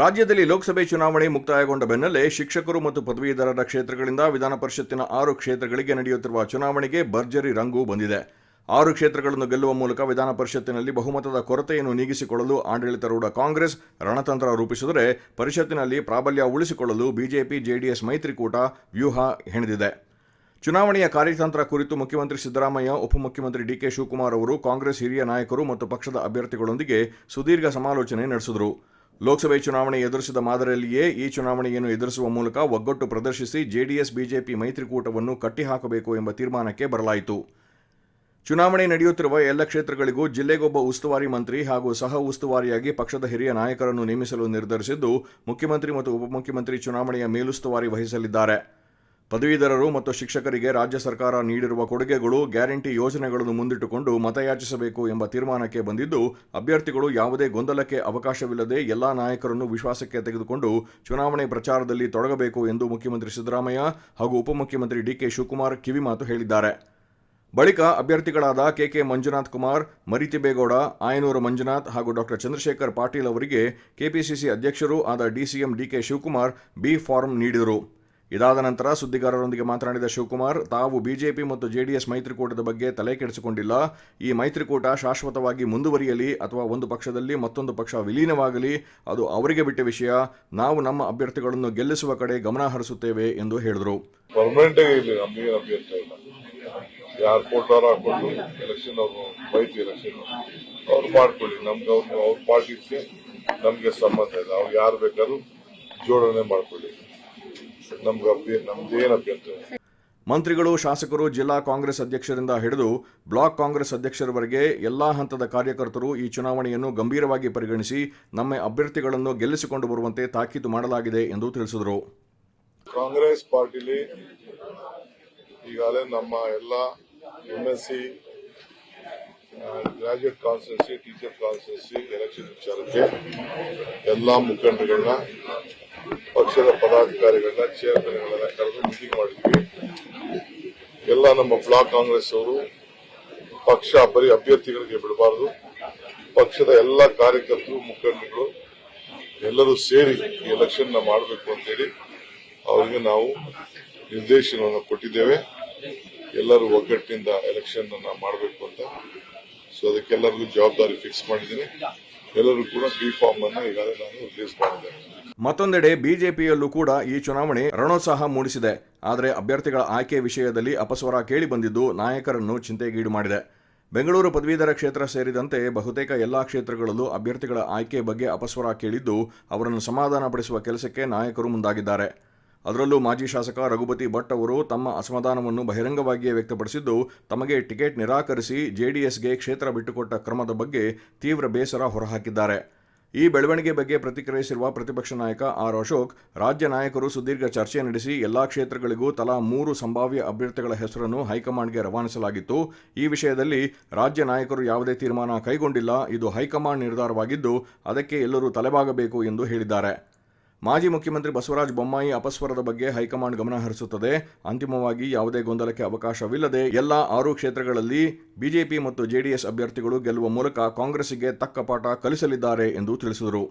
ರಾಜ್ಯದಲ್ಲಿ ಲೋಕಸಭೆ ಚುನಾವಣೆ ಮುಕ್ತಾಯಗೊಂಡ ಬೆನ್ನಲ್ಲೇ ಶಿಕ್ಷಕರು ಮತ್ತು ಪದವೀಧರರ ಕ್ಷೇತ್ರಗಳಿಂದ ವಿಧಾನ ಪರಿಷತ್ತಿನ ಆರು ಕ್ಷೇತ್ರಗಳಿಗೆ ನಡೆಯುತ್ತಿರುವ ಚುನಾವಣೆಗೆ ಭರ್ಜರಿ ರಂಗು ಬಂದಿದೆ. ಆರು ಕ್ಷೇತ್ರಗಳನ್ನು ಗೆಲ್ಲುವ ಮೂಲಕ ವಿಧಾನ ಪರಿಷತ್ತಿನಲ್ಲಿ ಬಹುಮತದ ಕೊರತೆಯನ್ನು ನೀಗಿಸಿಕೊಳ್ಳಲು ಆಡಳಿತಾರೂಢ ಕಾಂಗ್ರೆಸ್ ರಣತಂತ್ರ ರೂಪಿಸಿದರೆ ಪರಿಷತ್ತಿನಲ್ಲಿ ಪ್ರಾಬಲ್ಯ ಉಳಿಸಿಕೊಳ್ಳಲು ಬಿಜೆಪಿ, ಜೆಡಿಎಸ್ ಮೈತ್ರಿಕೂಟ ವ್ಯೂಹ ಹೆಣೆದಿದೆ. ಚುನಾವಣೆಯ ಕಾರ್ಯತಂತ್ರ ಕುರಿತು ಮುಖ್ಯಮಂತ್ರಿ ಸಿದ್ದರಾಮಯ್ಯ, ಉಪಮುಖ್ಯಮಂತ್ರಿ ಡಿಕೆ ಶಿವಕುಮಾರ್ ಅವರು ಕಾಂಗ್ರೆಸ್ ಹಿರಿಯ ನಾಯಕರು ಮತ್ತು ಪಕ್ಷದ ಅಭ್ಯರ್ಥಿಗಳೊಂದಿಗೆ ಸುದೀರ್ಘ ಸಮಾಲೋಚನೆ ನಡೆಸಿದರು. ಲೋಕಸಭೆ ಚುನಾವಣೆ ಎದುರಿಸಿದ ಮಾದರಿಯಲ್ಲಿಯೇ ಈ ಚುನಾವಣೆಯನ್ನು ಎದುರಿಸುವ ಮೂಲಕ ಒಗ್ಗಟ್ಟು ಪ್ರದರ್ಶಿಸಿ ಜೆಡಿಎಸ್, ಬಿಜೆಪಿ ಮೈತ್ರಿಕೂಟವನ್ನು ಕಟ್ಟಿಹಾಕಬೇಕು ಎಂಬ ತೀರ್ಮಾನಕ್ಕೆ ಬರಲಾಯಿತು. ಚುನಾವಣೆ ನಡೆಯುತ್ತಿರುವ ಎಲ್ಲ ಕ್ಷೇತ್ರಗಳಿಗೂ ಜಿಲ್ಲೆಗೊಬ್ಬ ಉಸ್ತುವಾರಿ ಮಂತ್ರಿ ಹಾಗೂ ಸಹ ಉಸ್ತುವಾರಿಯಾಗಿ ಪಕ್ಷದ ಹಿರಿಯ ನಾಯಕರನ್ನು ನೇಮಿಸಲು ನಿರ್ಧರಿಸಿದ್ದು ಮುಖ್ಯಮಂತ್ರಿ ಮತ್ತು ಉಪಮುಖ್ಯಮಂತ್ರಿ ಚುನಾವಣೆಯ ಮೇಲುಸ್ತುವಾರಿ ವಹಿಸಲಿದ್ದಾರೆ. ಪದವೀಧರರು ಮತ್ತು ಶಿಕ್ಷಕರಿಗೆ ರಾಜ್ಯ ಸರ್ಕಾರ ನೀಡಿರುವ ಕೊಡುಗೆಗಳು, ಗ್ಯಾರಂಟಿ ಯೋಜನೆಗಳನ್ನು ಮುಂದಿಟ್ಟುಕೊಂಡು ಮತಯಾಚಿಸಬೇಕು ಎಂಬ ತೀರ್ಮಾನಕ್ಕೆ ಬಂದಿದ್ದು, ಅಭ್ಯರ್ಥಿಗಳು ಯಾವುದೇ ಗೊಂದಲಕ್ಕೆ ಅವಕಾಶವಿಲ್ಲದೆ ಎಲ್ಲಾ ನಾಯಕರನ್ನು ವಿಶ್ವಾಸಕ್ಕೆ ತೆಗೆದುಕೊಂಡು ಚುನಾವಣೆ ಪ್ರಚಾರದಲ್ಲಿ ತೊಡಗಬೇಕು ಎಂದು ಮುಖ್ಯಮಂತ್ರಿ ಸಿದ್ದರಾಮಯ್ಯ ಹಾಗೂ ಉಪಮುಖ್ಯಮಂತ್ರಿ ಡಿಕೆ ಶಿವಕುಮಾರ್ ಕಿವಿಮಾತು ಹೇಳಿದ್ದಾರೆ. ಬಳಿಕ ಅಭ್ಯರ್ಥಿಗಳಾದ ಕೆಕೆ ಮಂಜುನಾಥ್ ಕುಮಾರ್ ಮರಿತಿಬೇಗೌಡ ಆಯನೂರು ಮಂಜುನಾಥ್ ಹಾಗೂ ಡಾಕ್ಟರ್ ಚಂದ್ರಶೇಖರ್ ಪಾಟೀಲ್ ಅವರಿಗೆ ಕೆಪಿಸಿಸಿ ಅಧ್ಯಕ್ಷರೂ ಆದ DCM DK Shivakumar B form ನೀಡಿದರು. ಇದಾದ ನಂತರ ಸುದ್ದಿಗಾರರೊಂದಿಗೆ ಮಾತನಾಡಿದ ಶಿವಕುಮಾರ್, ತಾವು ಬಿಜೆಪಿ ಮತ್ತು ಜೆಡಿಎಸ್ ಮೈತ್ರಿಕೂಟದ ಬಗ್ಗೆ ತಲೆ ಕೆಡಿಸಿಕೊಂಡಿಲ್ಲ. ಈ ಮೈತ್ರಿಕೂಟ ಶಾಶ್ವತವಾಗಿ ಮುಂದುವರಿಯಲಿ ಅಥವಾ ಒಂದು ಪಕ್ಷದಲ್ಲಿ ಮತ್ತೊಂದು ಪಕ್ಷ ವಿಲೀನವಾಗಲಿ, ಅದು ಅವರಿಗೆ ಬಿಟ್ಟ ವಿಷಯ. ನಾವು ನಮ್ಮ ಅಭ್ಯರ್ಥಿಗಳನ್ನು ಗೆಲ್ಲಿಸುವ ಕಡೆ ಗಮನ ಹರಿಸುತ್ತೇವೆ ಎಂದು ಹೇಳಿದರು. ಜೋಡಣೆ ಮಾಡ್ಕೊಳ್ಳಿ. ನಮ್ಗೆ ಅಭ್ಯ ನಮ್ದೇನ್ ಅಭ್ಯರ್ಥ ಇಲ್ಲ. ಮಂತ್ರಿಗಳು ಶಾಸಕರು ಜಿಲ್ಲಾ ಕಾಂಗ್ರೆಸ್ ಅಧ್ಯಕ್ಷರಿಂದ ಹಿಡಿದು ಬ್ಲಾಕ್ ಕಾಂಗ್ರೆಸ್ ಅಧ್ಯಕ್ಷರವರೆಗೆ ಎಲ್ಲಾ ಹಂತದ ಕಾರ್ಯಕರ್ತರು ಈ ಚುನಾವಣೆಯನ್ನು ಗಂಭೀರವಾಗಿ ಪರಿಗಣಿಸಿ ನಮ್ಮ ಅಭ್ಯರ್ಥಿಗಳನ್ನು ಗೆಲ್ಲಿಸಿಕೊಂಡು ಬರುವಂತೆ ತಾಕೀತು ಮಾಡಲಾಗಿದೆ ಎಂದು ತಿಳಿಸಿದರು ಕಾಂಗ್ರೆಸ್ ಪಾರ್ಟಿಲಿ ಈಗಾಗಲೇ ನಮ್ಮ ಎಲ್ಲ M S C graduate constituency teacher constituency election ವಿಚಾರಕ್ಕೆ ಎಲ್ಲ ಮುಖಂಡರುಗಳನ್ನ ಪಕ್ಷದ ಪದಾಧಿಕಾರಿಗಳನ್ನ ಚೇರ್ಮನ್ಗಳನ್ನ ಕರೆದು ಮೀಟಿಂಗ್ ಮಾಡಿದ್ವಿ. ಎಲ್ಲ ನಮ್ಮ ಬ್ಲಾಕ್ ಕಾಂಗ್ರೆಸ್ ಅವರು ಪಕ್ಷ ಬರೀ ಅಭ್ಯರ್ಥಿಗಳಿಗೆ ಬಿಡಬಾರದು. ಪಕ್ಷದ ಎಲ್ಲ ಕಾರ್ಯಕರ್ತರು ಮುಖಂಡರು ಎಲ್ಲರೂ ಸೇರಿ ಈ ಎಲೆಕ್ಷನ್ ಮಾಡಬೇಕು ಅಂತೇಳಿ ಅವರಿಗೆ ನಾವು ನಿರ್ದೇಶನವನ್ನು ಕೊಟ್ಟಿದ್ದೇವೆ. ಎಲ್ಲರೂ ಒಗ್ಗಟ್ಟಿನಿಂದ ಎಲೆಕ್ಷನ್ ಮಾಡಬೇಕು ಅಂತ. ಸೊ ಅದಕ್ಕೆಲ್ಲರಿಗೂ ಜವಾಬ್ದಾರಿ ಫಿಕ್ಸ್ ಮಾಡಿದ್ದೀನಿ. ಎಲ್ಲರೂ ಕೂಡ ಬಿ ಫಾರ್ಮ್ ಅನ್ನು ಈಗಾಗಲೇ ನಾನು ರಿಲೀಸ್ ಮಾಡಿದ್ದೇನೆ. ಮತ್ತೊಂದೆಡೆ ಬಿಜೆಪಿಯಲ್ಲೂ ಕೂಡ ಈ ಚುನಾವಣೆ ರಣೋತ್ಸಾಹ ಮೂಡಿಸಿದೆ. ಆದರೆ ಅಭ್ಯರ್ಥಿಗಳ ಆಯ್ಕೆ ವಿಷಯದಲ್ಲಿ ಅಪಸ್ವರ ಕೇಳಿಬಂದಿದ್ದು ನಾಯಕರನ್ನು ಚಿಂತೆಗೀಡು ಮಾಡಿದೆ. ಬೆಂಗಳೂರು ಪದವೀಧರ ಕ್ಷೇತ್ರ ಸೇರಿದಂತೆ ಬಹುತೇಕ ಎಲ್ಲಾ ಕ್ಷೇತ್ರಗಳಲ್ಲೂ ಅಭ್ಯರ್ಥಿಗಳ ಆಯ್ಕೆ ಬಗ್ಗೆ ಅಪಸ್ವರ ಕೇಳಿದ್ದು ಅವರನ್ನು ಸಮಾಧಾನಪಡಿಸುವ ಕೆಲಸಕ್ಕೆ ನಾಯಕರು ಮುಂದಾಗಿದ್ದಾರೆ. ಅದರಲ್ಲೂ ಮಾಜಿ ಶಾಸಕ ರಘುಪತಿ ಭಟ್ ಅವರು ತಮ್ಮ ಅಸಮಾಧಾನವನ್ನು ಬಹಿರಂಗವಾಗಿಯೇ ವ್ಯಕ್ತಪಡಿಸಿದ್ದು, ತಮಗೆ ಟಿಕೆಟ್ ನಿರಾಕರಿಸಿ ಜೆಡಿಎಸ್ಗೆ ಕ್ಷೇತ್ರ ಬಿಟ್ಟುಕೊಟ್ಟ ಕ್ರಮದ ಬಗ್ಗೆ ತೀವ್ರ ಬೇಸರ ಹೊರಹಾಕಿದ್ದಾರೆ. ಈ ಬೆಳವಣಿಗೆ ಬಗ್ಗೆ ಪ್ರತಿಕ್ರಿಯಿಸಿರುವ ಪ್ರತಿಪಕ್ಷ ನಾಯಕ ಆರ್ ಅಶೋಕ್, ರಾಜ್ಯ ನಾಯಕರು ಸುದೀರ್ಘ ಚರ್ಚೆ ನಡೆಸಿ ಎಲ್ಲಾ ಕ್ಷೇತ್ರಗಳಿಗೂ ತಲಾ ಮೂರು ಸಂಭಾವ್ಯ ಅಭ್ಯರ್ಥಿಗಳ ಹೆಸರನ್ನು ಹೈಕಮಾಂಡ್ಗೆ ರವಾನಿಸಲಾಗಿತ್ತು. ಈ ವಿಷಯದಲ್ಲಿ ರಾಜ್ಯ ನಾಯಕರು ಯಾವುದೇ ತೀರ್ಮಾನ ಕೈಗೊಂಡಿಲ್ಲ. ಇದು ಹೈಕಮಾಂಡ್ ನಿರ್ಧಾರವಾಗಿದ್ದು, ಅದಕ್ಕೆ ಎಲ್ಲರೂ ತಲೆಬಾಗಬೇಕು ಎಂದು ಹೇಳಿದ್ದಾರೆ. ಮಾಜಿ ಮುಖ್ಯಮಂತ್ರಿ ಬಸವರಾಜ ಬೊಮ್ಮಾಯಿ ಅಪಸ್ವರದ ಬಗ್ಗೆ ಹೈಕಮಾಂಡ್ ಗಮನ ಹರಿಸುತ್ತದೆ. ಅಂತಿಮವಾಗಿ ಯಾವುದೇ ಗೊಂದಲಕ್ಕೆ ಅವಕಾಶವಿಲ್ಲದೆ ಎಲ್ಲ ಆರು ಕ್ಷೇತ್ರಗಳಲ್ಲಿ ಬಿಜೆಪಿ ಮತ್ತು ಜೆಡಿಎಸ್ ಅಭ್ಯರ್ಥಿಗಳು ಗೆಲ್ಲುವ ಮೂಲಕ ಕಾಂಗ್ರೆಸ್ಗೆ ತಕ್ಕ ಪಾಠ ಕಲಿಸಲಿದ್ದಾರೆ ಎಂದು ತಿಳಿಸಿದರು.